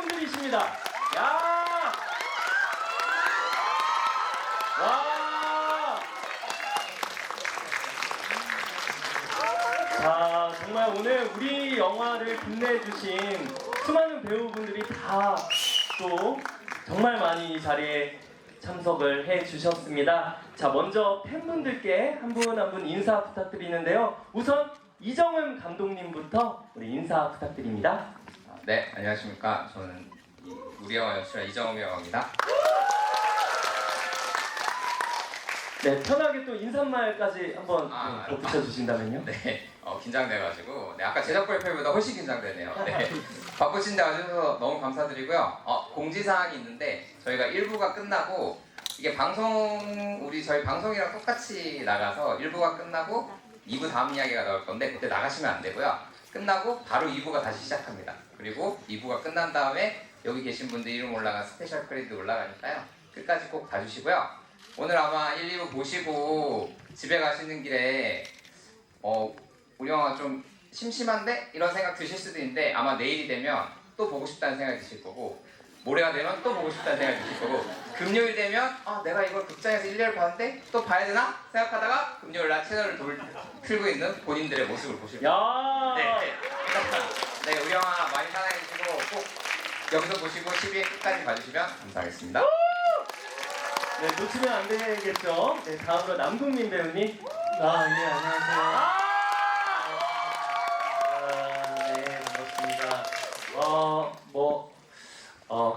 분들이십니다. 야! 와! 자, 정말 오늘 우리 영화를 빛내주신 수많은 배우분들이 다 또 정말 많이 이 자리에 참석을 해 주셨습니다. 자, 먼저 팬분들께 한 분 한분 인사 부탁드리는데요. 우선 이정은 감독님부터 우리 인사 부탁드립니다. 아, 네, 안녕하십니까. 저는 이 우리 영화 연출한 이정우라고 합니다. 네, 편하게 또 인사말까지 한번 아, 네, 덧붙여 주신다면요. 네, 어, 긴장돼가지고 네, 아까 제작 발표보다 훨씬 긴장되네요. 네, 바쁘신데 와주셔서 너무 감사드리고요. 어, 공지사항이 있는데 저희가 1부가 끝나고 이게 방송 우리 저희 방송이랑 똑같이 나가서 1부가 끝나고 2부 다음 이야기가 나올 건데 그때 나가시면 안 되고요. 끝나고 바로 2부가 다시 시작합니다. 그리고 2부가 끝난 다음에 여기 계신 분들 이름 올라간 스페셜 크레딧 올라가니까요. 끝까지 꼭 봐주시고요. 오늘 아마 1, 2부 보시고 집에 가시는 길에 어, 우리 영화 좀 심심한데? 이런 생각 드실 수도 있는데 아마 내일이 되면 또 보고 싶다는 생각이 드실 거고 모레가 되면 또 보고 싶다는 생각이 드실 거고 금요일 되면 아 내가 이걸 극장에서 1년 봤는데 또 봐야 되나? 생각하다가 금요일 날 채널을 돌, 틀고 있는 본인들의 모습을 보실 거예요 야! 네, 네, 네, 우리 영화 많이 사랑해 주시고 꼭 여기서 보시고 12회 끝까지 봐주시면 감사하겠습니다 네, 놓치면 안 되겠죠. 네, 다음으로 남궁민 배우님. 아, 예, 안녕하세요.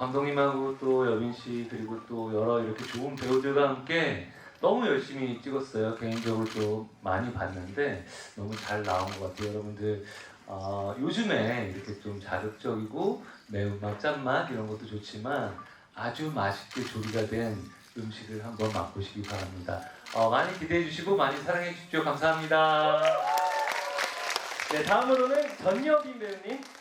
감독님하고 또 여빈 씨, 그리고 또 여러 이렇게 좋은 배우들과 함께 너무 열심히 찍었어요. 개인적으로 또 많이 봤는데 너무 잘 나온 것 같아요. 여러분들, 어, 요즘에 이렇게 좀 자극적이고 매운맛, 짠맛 이런 것도 좋지만 아주 맛있게 조리가 된 음식을 한번 맛보시기 바랍니다. 어, 많이 기대해 주시고 많이 사랑해 주십시오. 감사합니다. 네, 다음으로는 전여빈 배우님.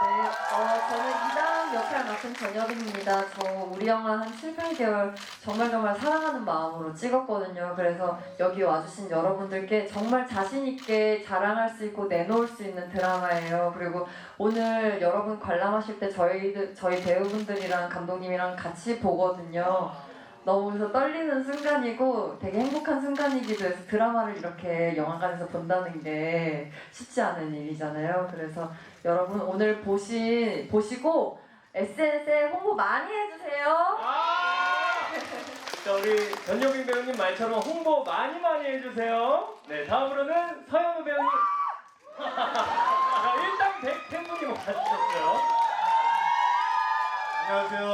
네, 어, 저는 이다음 역할 맡은 전여빈입니다. 저 우리 영화 한 7, 8개월 정말 정말 사랑하는 마음으로 찍었거든요. 그래서 여기 와주신 여러분들께 정말 자신있게 자랑할 수 있고 내놓을 수 있는 드라마예요. 그리고 오늘 여러분 관람하실 때 저희, 저희 배우분들이랑 감독님이랑 같이 보거든요. 너무 그래서 떨리는 순간이고 되게 행복한 순간이기도 해서 드라마를 이렇게 영화관에서 본다는 게 쉽지 않은 일이잖아요. 그래서 여러분 오늘 보시, 보시고 SNS에 홍보 많이 해주세요. 아! 자, 우리 전여빈 배우님 말처럼 홍보 많이 많이 해주세요. 네, 다음으로는 서현우 배우님. 자, 일단 백 팬분님 와주셨어요. 안녕하세요.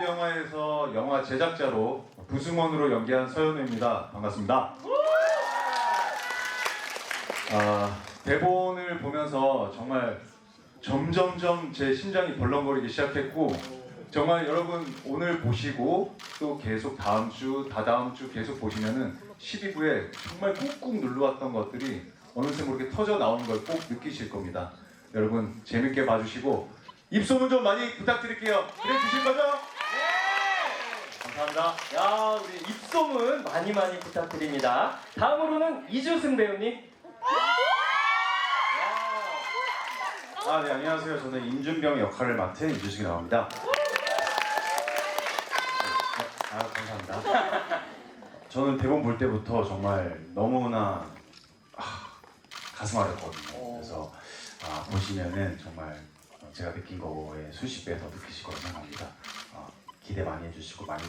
우리 영화에서 영화 제작자로 부승원으로 연기한 서현우입니다. 반갑습니다. 아, 대본을 보면서 정말 점점점 제 심장이 벌렁거리기 시작했고 정말 여러분 오늘 보시고 또 계속 다음 주, 다다음 주 계속 보시면은 12부에 정말 꾹꾹 눌러왔던 것들이 어느새 모르게 터져 나오는 걸 꼭 느끼실 겁니다. 여러분 재밌게 봐주시고 입소문 좀 많이 부탁드릴게요. 그래 주실 거죠? 감사합니다. 야, 우리 입소문 많이 많이 부탁드립니다. 다음으로는 이주승 배우님. 아, 네, 안녕하세요. 저는 임준병 역할을 맡은 이주식이라고 합니다. 아, 감사합니다. 저는 대본 볼 때부터 정말 너무나 아, 가슴 아렸거든요. 그래서 아, 보시면은 정말 제가 느낀 거에 수십 배 더 느끼실 거라고 생각합니다. 어, 기대 많이 해주시고 많이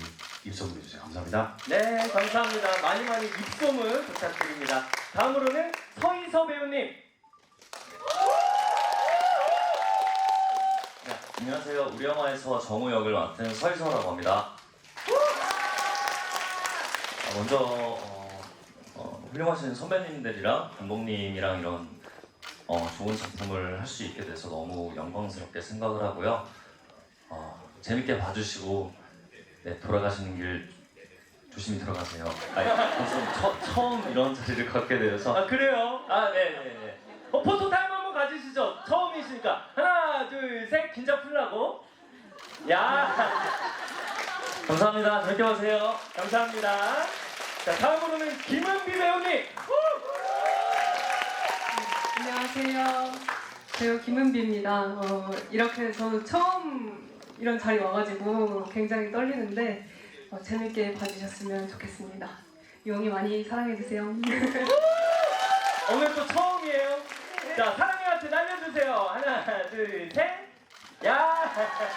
입소문 해주세요. 감사합니다. 네, 감사합니다. 많이 많이 입소문 부탁드립니다. 다음으로는 서희서 배우님. 네, 안녕하세요. 우리 영화에서 정우 역을 맡은 서희서라고 합니다. 아, 먼저 어, 어, 훌륭하신 선배님들이랑 감독님이랑 이런 어, 좋은 작품을 할 수 있게 돼서 너무 영광스럽게 생각을 하고요. 어, 재밌게 봐주시고 네, 돌아가시는 길 조심히 들어가세요. 아니, 벌써 처, 처음 이런 자리를 갖게 되어서 아, 그래요? 아, 네네네. 어, 포토 타임 한번 가지시죠. 처음이시니까. 하나, 둘, 셋. 긴장 풀라고. 야, 감사합니다. 재밌게 보세요. 감사합니다. 자, 다음으로는 김은비 배우님. 안녕하세요. 배우 김은비입니다. 어, 이렇게 저는 처음 이런 자리 와가지고 굉장히 떨리는데 어, 재밌게 봐주셨으면 좋겠습니다. 용이 많이 사랑해주세요. 오늘 또 처음이에요. 자, 하트 날려주세요. 하나, 둘, 셋. 야!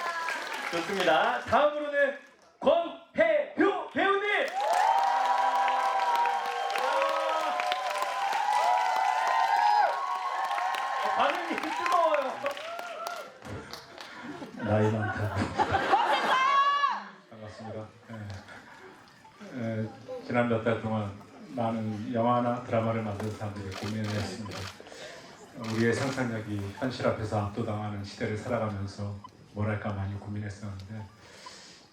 좋습니다. 다음으로는 몇 달 동안 많은 영화나 드라마를 만드는 사람들이 고민을 했습니다. 우리의 상상력이 현실 앞에서 압도당하는 시대를 살아가면서 뭘 할까 많이 고민했었는데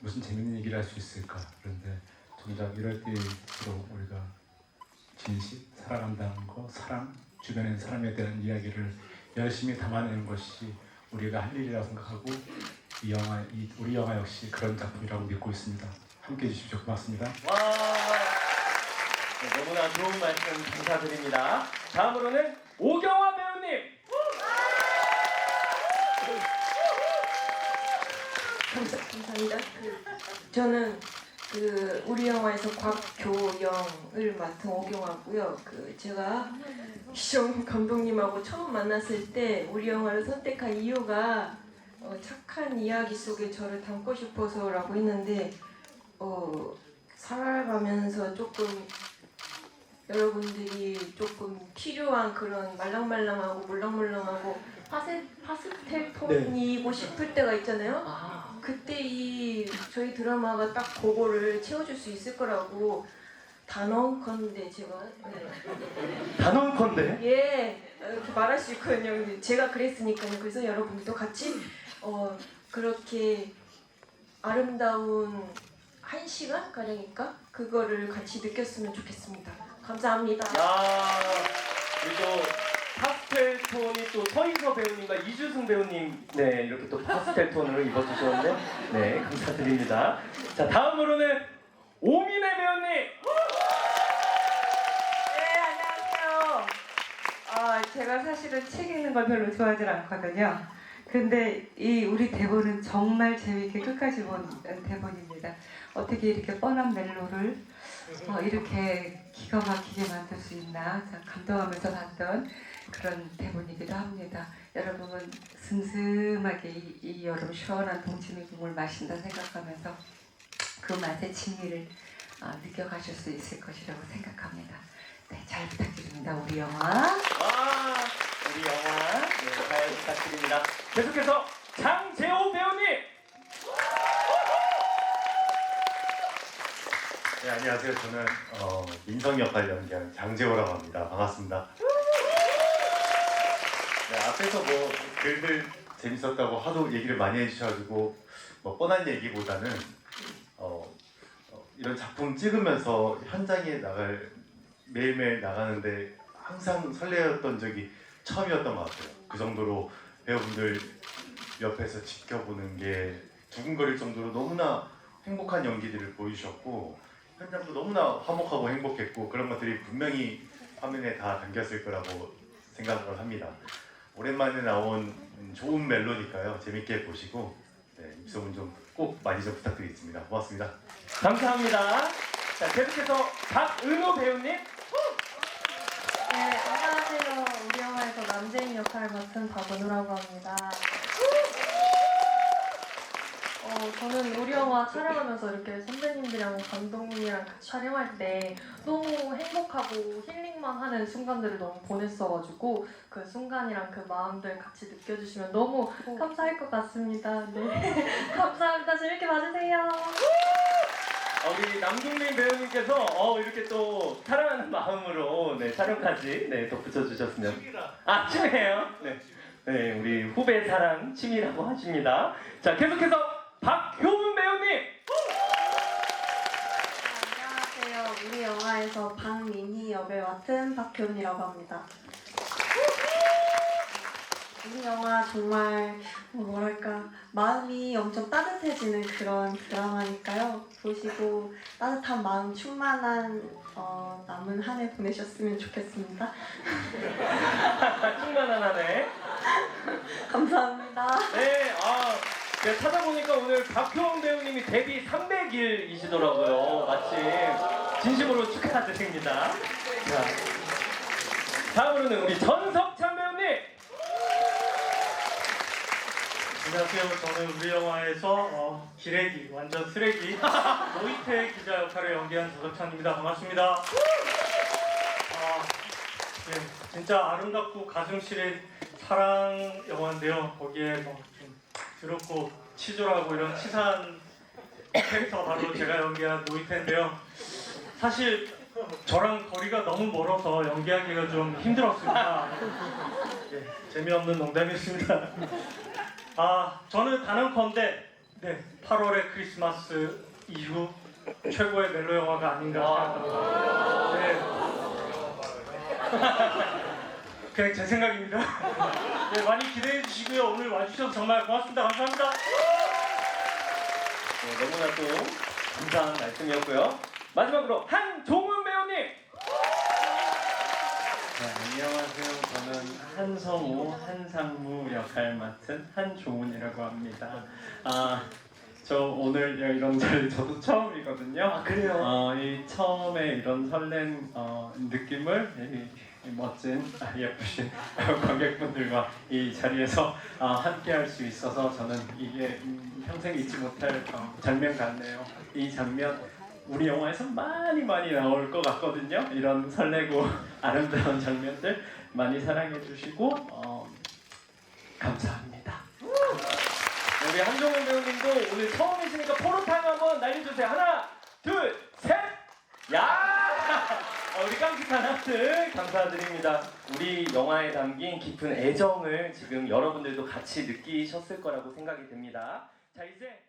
무슨 재밌는 얘기를 할 수 있을까 그런데 정작 이럴 때일수록 우리가 진실, 사랑한다는 거, 사랑, 주변의 사람에 대한 이야기를 열심히 담아내는 것이 우리가 할 일이라고 생각하고 이 영화, 이 우리 영화 역시 그런 작품이라고 믿고 있습니다. 함께 해주십시오. 고맙습니다. 와! 네, 너무나 좋은 말씀 감사드립니다. 다음으로는 오경화 배우님! 감사, 감사합니다. 그, 저는 그 우리 영화에서 곽교영을 맡은 오경화고요. 그 제가 기정 감독님하고 처음 만났을 때 우리 영화를 선택한 이유가 어, 착한 이야기 속에 저를 담고 싶어서라고 했는데 어, 살아가면서 조금 여러분들이 조금 필요한 그런 말랑말랑하고 물렁물렁하고 파세, 파스텔 톤이고 싶을 때가 있잖아요. 그때 이 저희 드라마가 딱 그거를 채워줄 수 있을 거라고 단언컨대 제가 네. 단언컨대? 예 이렇게 말할 수 있거든요. 근데 제가 그랬으니까요. 그래서 여러분들도 같이 어 그렇게 아름다운 한 시간 가량일까 그거를 같이 느꼈으면 좋겠습니다. 감사합니다. 야 그리고 파스텔 톤이 또 서인서 배우님과 이주승 배우님 네 이렇게 또 파스텔 톤으로 입어주셨는데 네 감사드립니다. 자 다음으로는 오민혜 배우님 네, 안녕하세요. 아, 제가 사실은 책 읽는 걸 별로 좋아하지 않거든요. 근데 이 우리 대본은 정말 재미있게 끝까지 본 대본입니다. 어떻게 이렇게 뻔한 멜로를 어, 이렇게 기가 막히게 만들 수 있나 참 감동하면서 봤던 그런 대본이기도 합니다. 여러분은 슴슴하게 이, 이 여름 시원한 동치미 국물 마신다 생각하면서 그 맛의 진미를 어, 느껴가실 수 있을 것이라고 생각합니다. 네, 잘 부탁드립니다. 우리 영화. 와 우리 영화 네, 잘 부탁드립니다. 계속해서 장재호 배우님 네, 안녕하세요. 저는 어, 민성 역할 연기한 장재호라고 합니다. 반갑습니다. 네, 앞에서 뭐 글들 재밌었다고 하도 얘기를 많이 해주셔가지고 뭐 뻔한 얘기보다는 어, 어, 이런 작품 찍으면서 현장에 나갈 매일매일 나가는데 항상 설레었던 적이 처음이었던 것 같아요. 그 정도로 배우분들 옆에서 지켜보는 게 두근거릴 정도로 너무나 행복한 연기들을 보여주셨고 현장도 너무나 화목하고 행복했고 그런 것들이 분명히 화면에 다 담겼을 거라고 생각을 합니다. 오랜만에 나온 음, 좋은 멜로니까요. 재밌게 보시고 네, 입소문 좀 꼭 많이 좀 부탁드리겠습니다. 고맙습니다. 감사합니다. 자 계속해서 박은호 배우님 네, 안녕하세요. 우리 영화에서 남재인 역할을 맡은 박은우라고 합니다. 어, 저는 우리 영화 촬영하면서 이렇게 선배님들이랑 감독님이랑 같이 촬영할 때 너무 행복하고 힐링만 하는 순간들을 너무 보냈어가지고 그 순간이랑 그 마음들 같이 느껴주시면 너무 감사할 것 같습니다. 네. 감사합니다. 재밌게 봐주세요. 어, 우리 남동민 배우님께서 어, 이렇게 또 사랑하는 마음으로 네, 촬영까지 네, 덧붙여 주셨으면 아 취미예요. 네. 네, 우리 후배 사랑 취미라고 하십니다. 자 계속해서 박효은 배우님. 안녕하세요. 우리 영화에서 박민희 역을 맡은 박효은이라고 합니다. 우리 영화 정말 뭐랄까 마음이 엄청 따뜻해지는 그런 드라마니까요. 보시고 따뜻한 마음 충만한 어, 남은 한 해 보내셨으면 좋겠습니다. 충만한 한 해. 감사합니다. 네, 아, 제가 찾아보니까 오늘 박효원 배우님이 데뷔 300일이시더라고요. 마침 진심으로 축하드립니다. 자, 다음으로는 우리 전석찬 배우님. 안녕하세요. 저는 우리 영화에서 어, 기레기, 완전 쓰레기 노이태 기자 역할을 연기한 조석찬입니다. 반갑습니다. 아, 네, 진짜 아름답고 가슴 시린 사랑 영화인데요. 거기에 뭐 좀 더럽고 치졸하고 이런 치사한 캐릭터가 바로 제가 연기한 노이태인데요. 사실 저랑 거리가 너무 멀어서 연기하기가 좀 힘들었습니다. 예, 재미없는 농담이었습니다. 아, 저는 단언컨대 네, 8월의 크리스마스 이후 최고의 멜로 영화가 아닌가 생각합니다. 네. 그냥 제 생각입니다. 네, 많이 기대해 주시고요. 오늘 와주셔서 정말 고맙습니다. 감사합니다. 네, 너무나도 감사한 말씀이었고요. 마지막으로 한종훈 배우님. 네, 안녕하세요. 저는 한성우, 한상무 역할 맡은 한종훈이라고 합니다. 아, 저 오늘 이런 자리 저도 처음이거든요. 아 그래요? 어, 이 처음에 이런 설렌 어, 느낌을 이, 이 멋진 아, 예쁘신 관객분들과 이 자리에서 어, 함께 할 수 있어서 저는 이게 음, 평생 잊지 못할 어, 장면 같네요. 이 장면 우리 영화에서 많이 많이 나올 것 같거든요. 이런 설레고 아름다운 장면들 많이 사랑해 주시고 어, 감사합니다. 우리 한종훈 배우님도 오늘 처음이시니까 포로탕 한번 날려주세요. 하나, 둘, 셋. 야! 어, 우리 깜찍한 하트 감사드립니다. 우리 영화에 담긴 깊은 애정을 지금 여러분들도 같이 느끼셨을 거라고 생각이 됩니다. 자 이제